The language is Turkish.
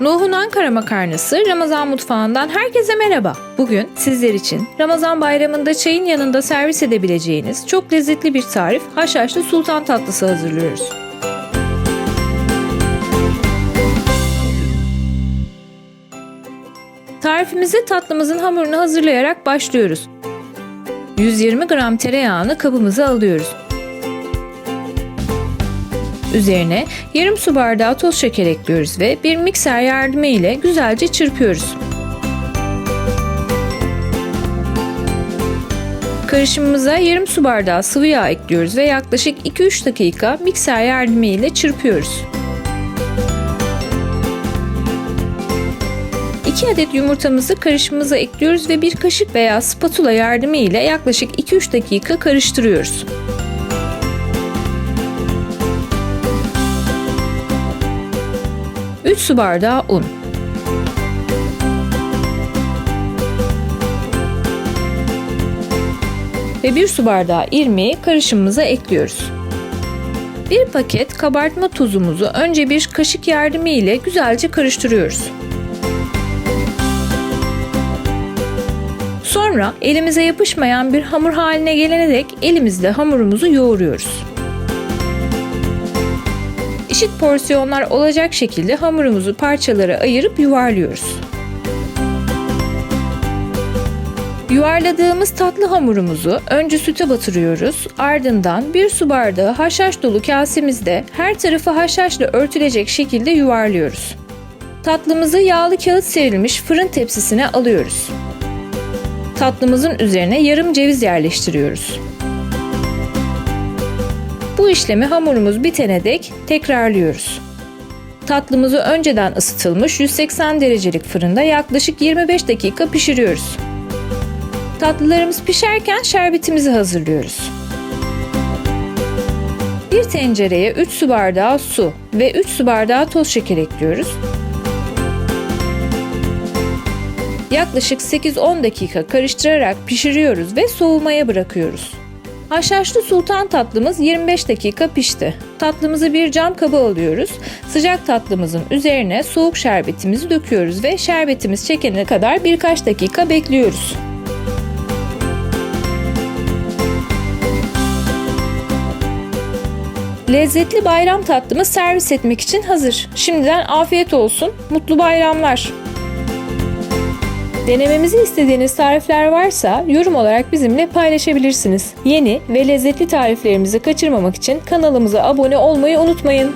Nuh'un Ankara makarnası Ramazan mutfağından herkese merhaba. Bugün sizler için Ramazan bayramında çayın yanında servis edebileceğiniz çok lezzetli bir tarif haşhaşlı sultan tatlısı hazırlıyoruz. Tarifimize tatlımızın hamurunu hazırlayarak başlıyoruz. 120 gram tereyağını kabımıza alıyoruz. Üzerine yarım su bardağı toz şeker ekliyoruz ve bir mikser yardımı ile güzelce çırpıyoruz. Karışımımıza yarım su bardağı sıvı yağ ekliyoruz ve yaklaşık 2-3 dakika mikser yardımı ile çırpıyoruz. 2 adet yumurtamızı karışımımıza ekliyoruz ve bir kaşık veya spatula yardımı ile yaklaşık 2-3 dakika karıştırıyoruz. Üç su bardağı un. Ve bir su bardağı irmiği karışımımıza ekliyoruz. Bir paket kabartma tuzumuzu önce bir kaşık yardımı ile güzelce karıştırıyoruz. Sonra elimize yapışmayan bir hamur haline gelene dek elimizle hamurumuzu yoğuruyoruz. Eşit porsiyonlar olacak şekilde hamurumuzu parçalara ayırıp yuvarlıyoruz. Yuvarladığımız tatlı hamurumuzu önce süte batırıyoruz. Ardından bir su bardağı haşhaş dolu kasemizde her tarafı haşhaşla örtülecek şekilde yuvarlıyoruz. Tatlımızı yağlı kağıt serilmiş fırın tepsisine alıyoruz. Tatlımızın üzerine yarım ceviz yerleştiriyoruz. Bu işlemi hamurumuz bitene dek tekrarlıyoruz. Tatlımızı önceden ısıtılmış 180 derecelik fırında yaklaşık 25 dakika pişiriyoruz. Tatlılarımız pişerken şerbetimizi hazırlıyoruz. Bir tencereye 3 su bardağı su ve 3 su bardağı toz şeker ekliyoruz. Yaklaşık 8-10 dakika karıştırarak pişiriyoruz ve soğumaya bırakıyoruz. Haşhaşlı sultan tatlımız 25 dakika pişti. Tatlımızı bir cam kaba alıyoruz. Sıcak tatlımızın üzerine soğuk şerbetimizi döküyoruz ve şerbetimiz çekene kadar birkaç dakika bekliyoruz. Lezzetli bayram tatlımız servis etmek için hazır. Şimdiden afiyet olsun, mutlu bayramlar. Denememizi istediğiniz tarifler varsa yorum olarak bizimle paylaşabilirsiniz. Yeni ve lezzetli tariflerimizi kaçırmamak için kanalımıza abone olmayı unutmayın.